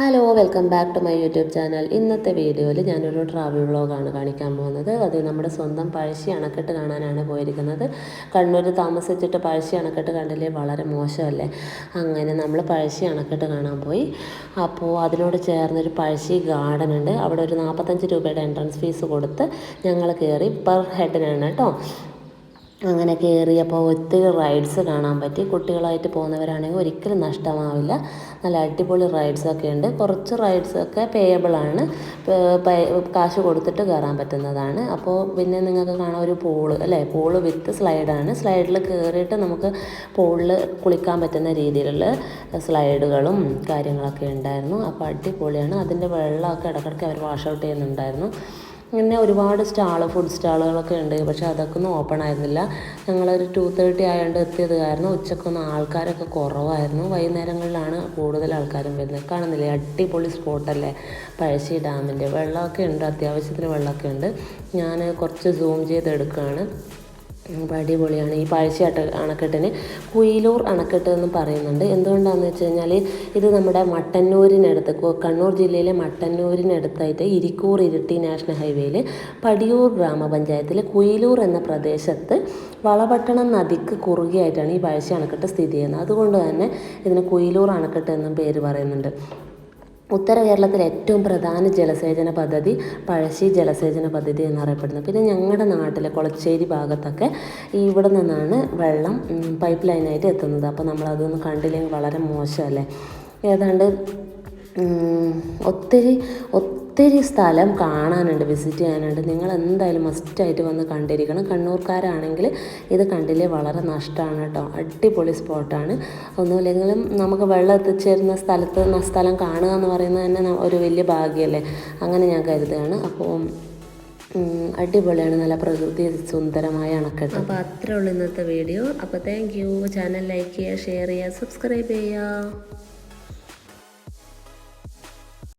Hello welcome back to my YouTube channel ഇന്നത്തെ വീഡിയോയിൽ ഞാനൊരു ട്രാവൽ വ്ളോഗാണ് കാണിക്കാൻ പോകുന്നത്. അത് നമ്മുടെ സ്വന്തം പഴശ്ശി അണക്കെട്ട് കാണാനാണ് പോയിരിക്കുന്നത്. കണ്ണൂർ താമസിച്ചിട്ട് പഴശ്ശി അണക്കെട്ട് കണ്ടില്ലേ? വളരെ മോശമല്ലേ? അങ്ങനെ നമ്മൾ പഴശ്ശി അണക്കെട്ട് കാണാൻ പോയി. അപ്പോൾ അതിനോട് ചേർന്നൊരു പഴശ്ശി ഗാർഡൻ ഉണ്ട്. അവിടെ ഒരു നാൽപ്പത്തഞ്ച് രൂപയുടെ എൻട്രൻസ് ഫീസ് കൊടുത്ത് ഞങ്ങൾ കയറി പെർ ഹെഡിനാണ് കേട്ടോ. അങ്ങനെ കയറിയപ്പോൾ ഒത്തിരി റൈഡ്സ് കാണാൻ പറ്റി. കുട്ടികളായിട്ട് പോകുന്നവരാണെങ്കിൽ ഒരിക്കലും നഷ്ടമാവില്ല. നല്ല അടിപൊളി റൈഡ്സൊക്കെ ഉണ്ട്. കുറച്ച് റൈഡ്സൊക്കെ പേയബിളാണ് കാശ് കൊടുത്തിട്ട് കയറാൻ പറ്റുന്നതാണ്. അപ്പോൾ പിന്നെ നിങ്ങൾക്ക് കാണാൻ ഒരു പൂൾ അല്ലേ? പൂൾ വിത്ത് സ്ലൈഡാണ് സ്ലൈഡിൽ കയറിയിട്ട് നമുക്ക് പൂളിൽ കുളിക്കാൻ പറ്റുന്ന രീതിയിലുള്ള സ്ലൈഡുകളും കാര്യങ്ങളൊക്കെ ഉണ്ടായിരുന്നു. അപ്പോൾ അടിപൊളിയാണ്. അതിന്റെ വെള്ളമൊക്കെ ഇടയ്ക്കിടയ്ക്ക് അവർ വാഷ് ഔട്ട് ചെയ്യുന്നുണ്ടായിരുന്നു. ഇങ്ങനെ ഒരുപാട് സ്റ്റാൾ ഫുഡ് സ്റ്റാളുകളൊക്കെ ഉണ്ട്. പക്ഷെ അതൊക്കെ ഒന്നും ഓപ്പൺ ആയിരുന്നില്ല. ഞങ്ങളൊരു ടു തേർട്ടി ആയതുകൊണ്ട് എത്തിയത് കാരണം ഉച്ചക്കൊന്നും ആൾക്കാരൊക്കെ കുറവായിരുന്നു. വൈകുന്നേരങ്ങളിലാണ് കൂടുതൽ ആൾക്കാരും വരുന്നത്. കാണുന്നില്ലേ? അടിപൊളി സ്പോട്ടല്ലേ പഴശ്ശി ഡാമിന്റെ വെള്ളമൊക്കെ ഉണ്ട്. അത്യാവശ്യത്തിന് വെള്ളമൊക്കെ ഉണ്ട്. ഞാൻ കുറച്ച് സൂം ചെയ്ത് എടുക്കുകയാണ് അപ്പോൾ അടിപൊളിയാണ്. ഈ അട്ട അണക്കെട്ടിന് കുയിലൂർ അണക്കെട്ട് എന്ന് പറയുന്നുണ്ട്. എന്തുകൊണ്ടാണെന്ന് വെച്ച് കഴിഞ്ഞാൽ ഇത് നമ്മുടെ മട്ടന്നൂരിനടുത്ത് കണ്ണൂർ ജില്ലയിലെ മട്ടന്നൂരിനടുത്തായിട്ട് ഇരിക്കൂർ ഇരിട്ടി നാഷണൽ ഹൈവേയിൽ പടിയൂർ ഗ്രാമപഞ്ചായത്തിലെ കുയിലൂർ എന്ന പ്രദേശത്ത് വളപട്ടണം നദിക്ക് കുറുകെയായിട്ടാണ് ഈ പഴശ്ശി അണക്കെട്ട് സ്ഥിതി ചെയ്യുന്നത്. അതുകൊണ്ട് തന്നെ ഇതിന് കുയിലൂർ അണക്കെട്ട് എന്നും പേര് പറയുന്നുണ്ട്. ഉത്തര കേരളത്തിലെ ഏറ്റവും പ്രധാന ജലസേചന പദ്ധതി പഴശ്ശി ജലസേചന പദ്ധതി എന്നറിയപ്പെടുന്നത് പിന്നെ ഞങ്ങളുടെ നാട്ടിലെ കൊളച്ചേരി ഭാഗത്തൊക്കെ ഇവിടെ നിന്നാണ് വെള്ളം പൈപ്പ് ലൈനായിട്ട് എത്തുന്നത്. അപ്പോൾ നമ്മളതൊന്നും കണ്ടില്ലെങ്കിൽ വളരെ മോശമല്ലേ ഏതാണ്ട് ഒത്തിരി ഒത്തിരി സ്ഥലം കാണാനുണ്ട് വിസിറ്റ് ചെയ്യാനുണ്ട്. നിങ്ങൾ എന്തായാലും മസ്റ്റായിട്ട് വന്ന് കണ്ടിരിക്കണം. കണ്ണൂർക്കാരാണെങ്കിൽ ഇത് കണ്ടില്ലേ വളരെ നഷ്ടമാണ് കേട്ടോ അടിപൊളി സ്പോട്ടാണ് ഒന്നുമില്ലെങ്കിലും നമുക്ക് വെള്ളം എത്തിച്ചേരുന്ന സ്ഥലത്ത് സ്ഥലം കാണുക എന്ന് പറയുന്നത് തന്നെ ഒരു വലിയ ഭാഗ്യമല്ലേ? അങ്ങനെ ഞാൻ കരുതുകയാണ്. അപ്പോൾ അടിപൊളിയാണ്. നല്ല പ്രകൃതി സുന്ദരമായ അണക്കെട്ട്. അപ്പോൾ അത്രേ ഉള്ളൂ ഇന്നത്തെ വീഡിയോ അപ്പോൾ താങ്ക് യു ചാനൽ ലൈക്ക് ചെയ്യുക ഷെയർ ചെയ്യുക സബ്സ്ക്രൈബ് ചെയ്യുക.